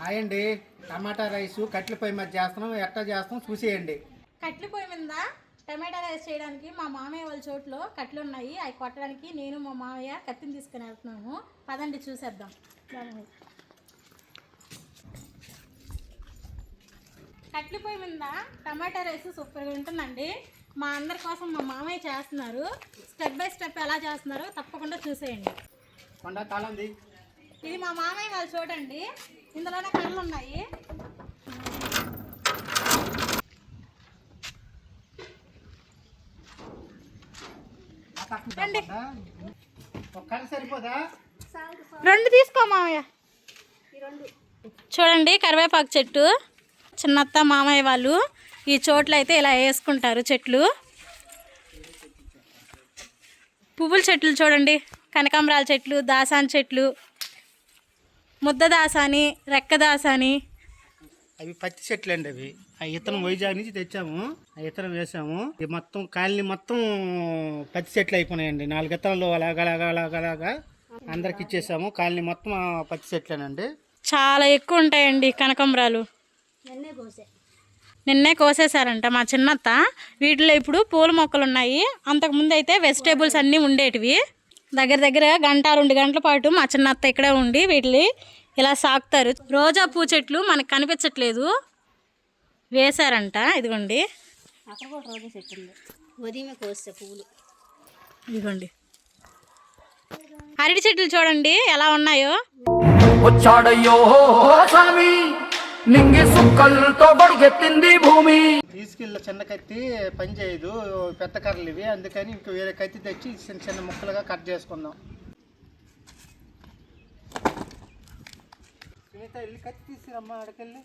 Hi అండి. టమాటా rice కట్ల పొయ్యి మీద చేస్తున్నాం ఎట్లా చేస్తాం చూసేయండి. కట్లు పొయ్యి మీద టమాటా రైస్ చేయడానికి మా మామయ్య వాళ్ళ చోట్లో కట్లు ఉన్నాయి. అవి కొట్టడానికి నేను మా మామయ్య కత్తిని తీసుకుని వెళ్తున్నాము. పదండి చూసేద్దాం. కట్లు పొయ్యి మీద టమాటా రైస్ సూపర్గా ఉంటుందండి. మా అందరి కోసం మా మామయ్య చేస్తున్నారు. స్టెప్ బై స్టెప్ ఎలా చేస్తున్నారో తప్పకుండా చూసేయండి. కొండ తాళంది ఇది మా మామయ్య వాళ్ళు చూడండి ఇందులోనే కళ్ళు ఉన్నాయి. రండి. తీసుకో మామయ్య. చూడండి కరివేపాకు చెట్టు చిన్నత్త మామయ్య వాళ్ళు ఈ చోట్ల అయితే ఇలా వేసుకుంటారు చెట్లు. పువ్వుల చెట్లు చూడండి కనకాంబరాల చెట్లు దాసాన్ చెట్లు ముద్ద దాసాని రెక్క దాసాని అవి పత్తి చెట్లు అండి అవి. ఆ ఇతనం వైజాగ్ నుంచి తెచ్చాము. ఆ ఇతనం వేసాము. ఇది మొత్తం కాలనీ మొత్తం పత్తి చెట్లు అయిపోయినాయండి. నాలుగు ఇతరాలు అలాగా అలాగా అలాగా అలాగా అందరికి ఇచ్చేసాము. కాలనీ మొత్తం పత్తి చెట్లేనండి. చాలా ఎక్కువ ఉంటాయండి కనకాంబరాలు. నిన్నే కోసేశారంట మా చిన్నత్త. వీటిలో ఇప్పుడు పూల మొక్కలు ఉన్నాయి అంతకుముందు అయితే వెజిటేబుల్స్ అన్నీ ఉండేటివి. దగ్గర దగ్గర గంట రెండు గంటల పాటు మా చిన్నత్త ఇక్కడే ఉండి వీటిని ఇలా సాకుతారు. రోజా పూ చెట్లు మనకు కనిపించట్లేదు. వేశారంట ఇదిగోండి. అక్కడ కూడా రోజు చెట్టు ఉంది. ఉదయమే కోస్తే పువ్వులు ఇదిగోండి. అరటి చెట్లు చూడండి ఎలా ఉన్నాయో. వచ్చాడయ్యో స్వామి. నింగి సుక్కలతో బడిగెత్తింది భూమి. తీసుకెళ్ళి చిన్న కత్తి పని చేయదు పెద్ద కర్రలు ఇవి. అందుకని ఇంక వేరే కత్తి తెచ్చి చిన్న చిన్న ముక్కలుగా కట్ చేసుకుందాం. సునీత వెళ్ళి కత్తి తీసుకురమ్మా అడకెళ్ళి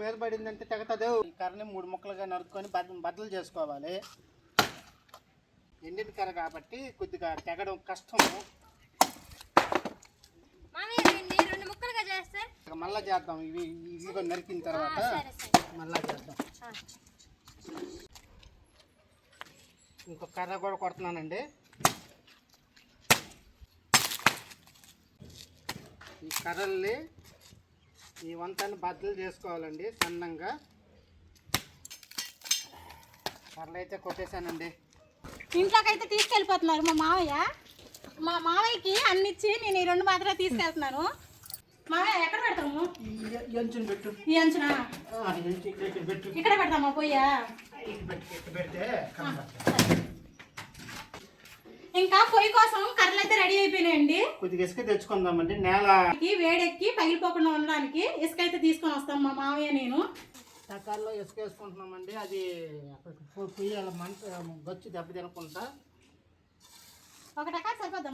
మీద పడిందంటే తెగతదే. ఈ కర్రని మూడు ముక్కలుగా నరుక్కొని బద్ద బద్దలు చేసుకోవాలి. ఎండిన కర్ర కాబట్టి కొద్దిగా తెగడం కష్టము మామయ్య దీన్ని రెండు ముక్కలుగా చేస్తే? ఇక మళ్ళా చేద్దాం. ఇవి ఇవి నరికిన తర్వాత మళ్ళా చేద్దాం. ఇంకొక కర్ర కూడా కొడుతున్నానండి. ఈ కర్రల్ని ఈ వంతాన్ని బద్దలు చేసుకోవాలండి సన్నంగా. కర్రలు అయితే కొట్టేశానండి. ఇంట్లోకి అయితే తీసుకెళ్ళిపోతున్నారు మా మావయ్య. మా మావయ్యకి అన్ని ఇచ్చి నేను ఈ రెండు మాత్రమే తీసుకెళ్తున్నాను. ఎక్కడ పెడతాము ఎంచుని పెట్టు. ఈ అంచున? పెట్టు. ఇక్కడ పెడతామా కనబడుతుంది. ఇంకా పొయ్యి కోసం కర్రలు అయితే రెడీ అయిపోయినాయండి. కొద్దిగా ఇసుక తెచ్చుకుందామండి. నేల వేడెక్కి పగిలిపోకుండా ఉండడానికి ఇసుక అయితే తీసుకొని వస్తాం మా మావయ్య నేను. టకాల్లో ఇసుక వేసుకుంటున్నామండి. అది పొయ్యాల మంట గచ్చు దెబ్బ తినకుండా. ఒక టకా సరిపోద్దా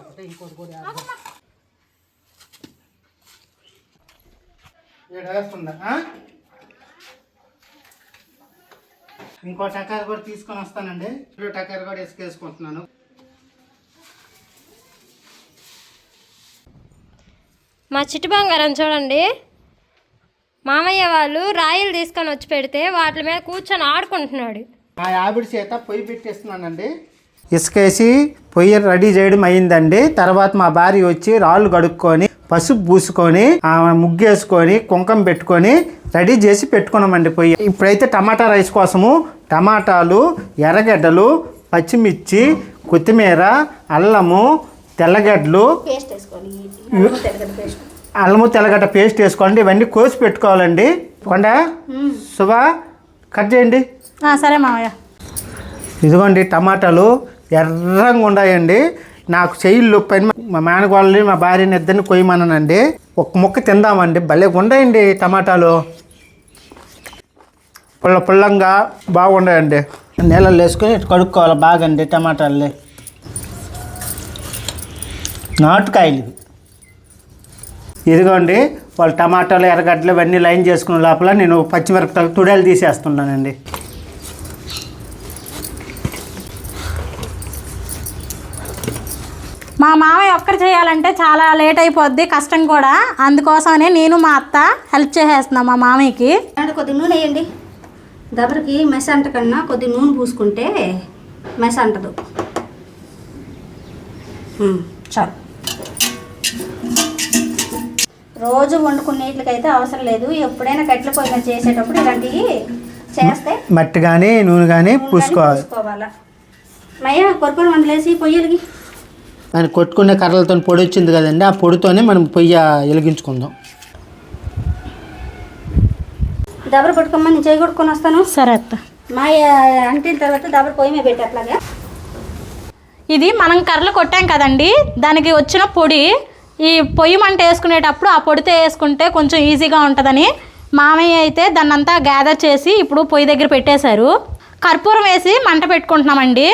ఒకటే ఇంకోటి కూడా ఇంకో టకారు కూడా తీసుకొని వస్తానండి. ఇప్పుడు టకారు కూడా ఇసుక వేసుకుంటున్నాను. మా చిట్టి బంగారం చూడండి. మామయ్య వాళ్ళు రాయిలు తీసుకొని వచ్చి పెడితే వాటి మీద కూర్చొని ఆడుకుంటున్నాడు. మా ఆవిడ చేత పొయ్యి పెట్టేస్తున్నానండి. ఇసుక వేసి పొయ్యి రెడీ చేయడం అయిందండి తర్వాత మా భార్య వచ్చి రాళ్ళు కడుక్కొని పసుపు పూసుకొని ఆమె ముగ్గేసుకొని కుంకం పెట్టుకొని రెడీ చేసి పెట్టుకున్నామండి పొయ్యి. ఇప్పుడైతే టమాటా రైస్ కోసము టమాటాలు ఎర్రగడ్డలు పచ్చిమిర్చి కొత్తిమీర అల్లము తెల్లగడ్డలు అల్లము తెల్లగడ్డ పేస్ట్. వేసుకోవాలండి. ఇవన్నీ కోసి పెట్టుకోవాలండి. కొండ? శుభ కట్ చేయండి. ఆ, సరే మావయ్య. ఇదిగోండి టమాటాలు. ఎర్రంగా ఉన్నాయండి నాకు చెయ్యిళ్ళు పని మా మేనగోళ్ళని మా భార్యని ఇద్దరిని కొయ్యమన్నానండి. ఒక ముక్క తిందామండి. భలే ఉన్నాయండి టమాటాలు. పుల్ల పుల్లంగా బాగుండయండి. నీళ్ళల్లో వేసుకొని కడుక్కోవాలి కడుక్కోవాలి బాగండి టమాటాలు నాటుకాయలు. ఇదిగోండి వాళ్ళు టమాటాలు ఎర్రగడ్డలు ఇవన్నీ లైన్ చేసుకున్న లోపల నేను పచ్చిమిరపకాయలు తుడేలు తీసేస్తున్నానండి. మా మామయ్య ఒక్కరు చేయాలంటే చాలా లేట్ అయిపోద్ది కష్టం కూడా. అందుకోసమనే నేను మా అత్త హెల్ప్ చేసేస్తున్నాం మా మామయ్యకి. అంటే కొద్ది నూనె వేయండి. దబరికి మెస్ అంట కన్నా కొద్ది నూనె పూసుకుంటే మెస్ అంటదు చాలు. రోజు వండుకునే నీటికైతే అవసరం లేదు. ఎప్పుడైనా కట్టెల పొయ్యి మీద చేసేటప్పుడు ఇలాంటివి చేస్తే మట్టి కానీ నూనె కానీ పూసుకోవాలి. పూసుకోవాలా. మయ్య కొరపని వండలేసి పొయ్యిలకి. దాన్ని కొట్టుకునే కర్రలతో పొడి వచ్చింది కదండి ఆ పొడితోనే మనం పొయ్యి వెలిగించుకుందాం. దబర పట్టుకోమని నేను చేయి కొట్టుకొని వస్తాను? సరే అత్త. మా అంటిన తర్వాత దబర పొయ్యి మీద పెట్టి అట్లాగా. ఇది మనం కర్రలు కొట్టాం కదండి దానికి వచ్చిన పొడి ఈ పొయ్యి మంట వేసుకునేటప్పుడు ఆ పొడితో వేసుకుంటే కొంచెం ఈజీగా ఉంటుందని మామయ్య అయితే దాన్నంతా గ్యాదర్ చేసి ఇప్పుడు పొయ్యి దగ్గర పెట్టేశారు. కర్పూరం వేసి మంట పెట్టుకుంటున్నామండి.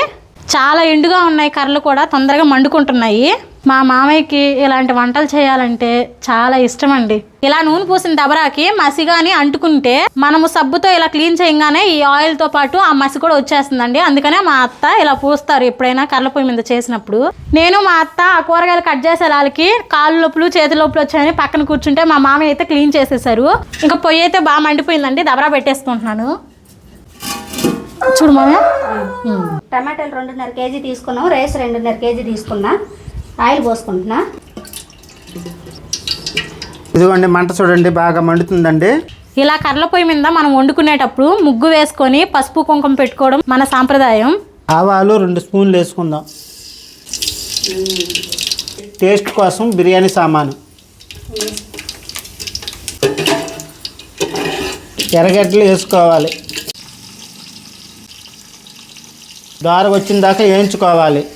చాలా ఎండుగా ఉన్నాయి కర్రలు కూడా తొందరగా మండుకుంటున్నాయి. మా మామయ్యకి ఇలాంటి వంటలు చేయాలంటే చాలా ఇష్టం అండి ఇలా నూనె పూసిన దబరాకి మసి కానీ అంటుకుంటే మనము సబ్బుతో ఇలా క్లీన్ చేయగానే ఈ ఆయిల్తో పాటు ఆ మసి కూడా వచ్చేస్తుందండి. అందుకనే మా అత్త ఇలా పూస్తారు ఎప్పుడైనా కర్రల పొయ్యి మీద చేసినప్పుడు. నేను మా అత్త ఆ కూరగాయలు కట్ చేసే వాళ్ళకి కాళ్ళు నొప్పులు చేతి నొప్పులు వచ్చాయని పక్కన కూర్చుంటే మా మామయ్య అయితే క్లీన్ చేసేసారు. ఇంకా పొయ్యి అయితే బాగా మండిపోయిందండి. దబరా పెట్టేసుకుంటున్నాను. చూడు మామయ్య. టమాటాలు రెండున్నర కేజీ తీసుకున్నాం రైస్ రెండున్నర కేజీ తీసుకున్నా ఆయిల్ పోసుకుంటున్నా. ఇదిగోండి మంట చూడండి బాగా మండుతుందండి. ఇలా కర్రల పొయ్యి మీద మనం వండుకునేటప్పుడు ముగ్గు వేసుకొని పసుపు కుంకుమ పెట్టుకోవడం మన సాంప్రదాయం. ఆవాలు రెండు స్పూన్లు వేసుకుందాం. టేస్ట్ కోసం బిర్యానీ సామాను. ఎర్రగడ్డలు వేసుకోవాలి. దార వచ్చిన దాకా వేయించుకోవాలి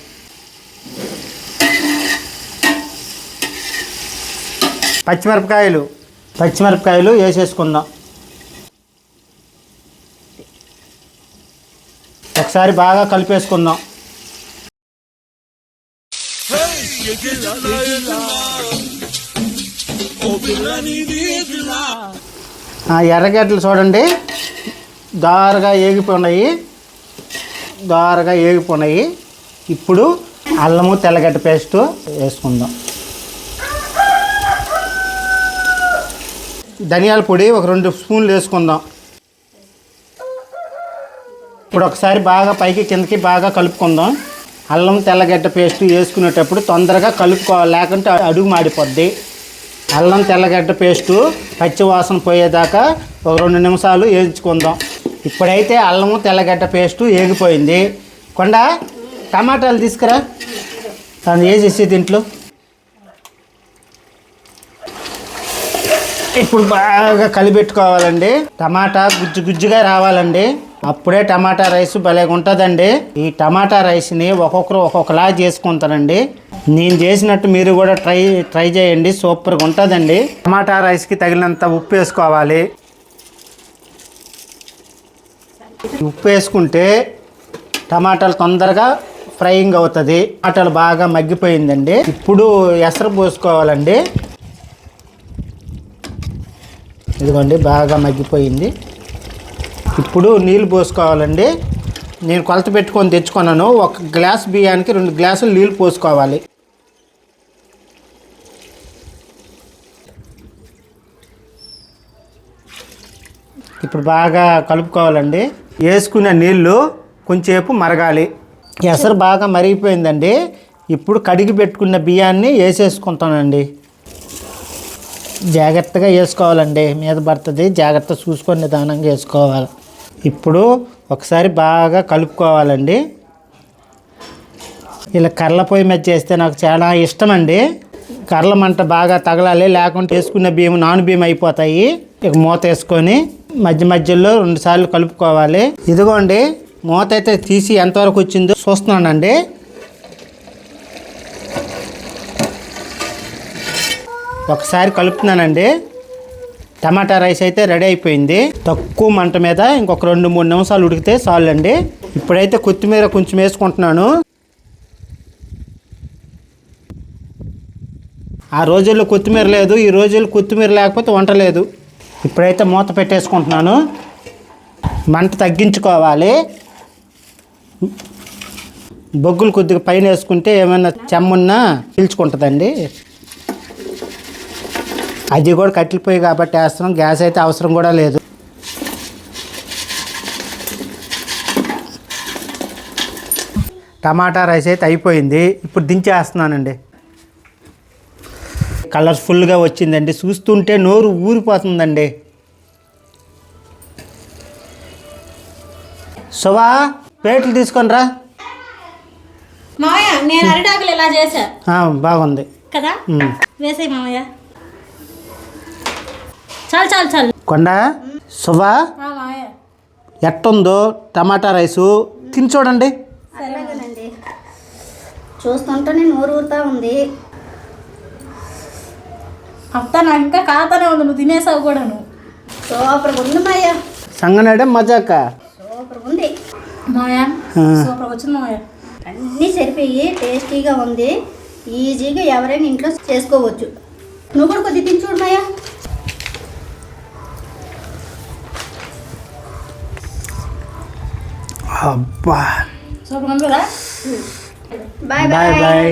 పచ్చిమిరపకాయలు. పచ్చిమిరపకాయలు వేసేసుకుందాం. ఒకసారి బాగా కలిపేసుకుందాం. ఎర్రగడ్డలు చూడండి. దారుగా ఏగిపోయినాయి దారగా ఏగిపోయినాయి ఇప్పుడు అల్లము తెల్లగడ్డ పేస్ట్ వేసుకుందాం. ధనియాల పొడి ఒక రెండు స్పూన్లు వేసుకుందాం. ఇప్పుడు ఒకసారి బాగా పైకి కిందకి బాగా కలుపుకుందాం. అల్లం తెల్లగడ్డ పేస్ట్ వేసుకునేటప్పుడు తొందరగా కలుపుకోవాలి. లేకుంటే అడుగు మాడిపోద్ది. అల్లం తెల్లగడ్డ పేస్టు పచ్చి వాసన పోయేదాకా ఒక రెండు నిమిషాలు వేయించుకుందాం. ఇప్పుడైతే అల్లము తెల్లగడ్డ పేస్టు ఏగిపోయింది. కొండ టమాటాలు తీసుకురా. దాన్ని వేసేసి దీంట్లో? ఇప్పుడు బాగా కలిపెట్టుకోవాలండి. టమాటా గుజ్జు గుజ్జుగా రావాలండి. అప్పుడే టమాటా రైస్ భలేగా ఉంటుందండి. ఈ టమాటా రైస్ని ఒక్కొక్కరు ఒక్కొక్కలా చేసుకుంటారండి. నేను చేసినట్టు మీరు కూడా ట్రై ట్రై చేయండి. సూపర్గా ఉంటుందండి. టమాటా రైస్కి తగినంత ఉప్పు వేసుకోవాలి. ఉప్పు వేసుకుంటే టమాటాలు తొందరగా ఫ్రైయింగ్ అవుతుంది. టమాటాలు బాగా మగ్గిపోయిందండి. ఇప్పుడు ఎసరు పోసుకోవాలండి. ఇదిగోండి బాగా మగ్గిపోయింది. ఇప్పుడు నీళ్ళు పోసుకోవాలండి. నేను కొలత పెట్టుకొని తెచ్చుకున్నాను. ఒక గ్లాస్ బియ్యానికి రెండు గ్లాసులు నీళ్ళు పోసుకోవాలి. ఇప్పుడు బాగా కలుపుకోవాలండి. వేసుకున్న నీళ్ళు కొంచెంసేపు మరగాలి. ఎసరు బాగా మరిగిపోయిందండి. ఇప్పుడు కడిగి పెట్టుకున్న బియ్యాన్ని వేసేసుకుంటానండి. జాగ్రత్తగా వేసుకోవాలండి. మీద పడుతుంది. జాగ్రత్త చూసుకొని నిదానంగా వేసుకోవాలి. ఇప్పుడు ఒకసారి బాగా కలుపుకోవాలండి. ఇలా కర్ల పొయ్యి మీద చేస్తే నాకు చాలా ఇష్టం అండి కర్ల మంట బాగా తగలాలి. లేకుంటే వేసుకున్న బియ్యం నాన్ బియ్యం అయిపోతాయి. ఇక మూత వేసుకొని మధ్య మధ్యలో రెండుసార్లు కలుపుకోవాలి. ఇదిగోండి మూత అయితే తీసి ఎంతవరకు వచ్చిందో చూస్తున్నానండి. ఒకసారి కలుపుతున్నానండి. టమాటా రైస్ అయితే రెడీ అయిపోయింది. తక్కువ మంట మీద ఇంకొక రెండు మూడు నిమిషాలు ఉడికితే చాలు అండి ఇప్పుడైతే కొత్తిమీర కొంచెం వేసుకుంటున్నాను. ఆ రోజుల్లో కొత్తిమీర లేదు ఈ రోజుల్లో కొత్తిమీర లేకపోతే వంట లేదు. ఇప్పుడైతే మూత పెట్టేసుకుంటున్నాను. మంట తగ్గించుకోవాలి. బొగ్గులు కొద్దిగా పైన వేసుకుంటే ఏమైనా చెమ్మున్నా పీల్చుకుంటుందండి. అది కూడా కట్టిపోయి కాబట్టి వేస్తున్నాం. గ్యాస్ అయితే అవసరం కూడా లేదు. టమాటా రైస్ అయితే అయిపోయింది. ఇప్పుడు దించేస్తున్నానండి. కలర్ఫుల్గా వచ్చిందండి. చూస్తుంటే నోరు ఊరిపోతుందండి. శుభా ప్లేట్లు తీసుకొని రా. మామయ్య నేను అరిటాకులు ఇలా చేశా. బాగుంది. కదా. వేసేయి మామయ్య చాలు చాలు చాలు. కొండ శుభా ఎట్టుందో టమాటా రైసు తిని చూడండి. చూస్తుంటేనే నోరు ఊరుతా ఉంది. అత్త నాకు ఇంకా కాతానే ఉంది నువ్వు తినేసావు కూడా నువ్వు. సూపర్ ఉంది మాయ. సంగనాడే మజాక? సూపర్ ఉంది. ఆ. సూపర్ వచ్చింది మామయ్య అన్నీ సరిపోయి టేస్టీగా ఉంది. ఈజీగా ఎవరైనా ఇంట్లో చేసుకోవచ్చు. నువ్వు కూడా కొద్దిగా తిని చూడు మాయా. అబ్బా. సూపర్ ఉంది కదా? Bye bye. బాయ్.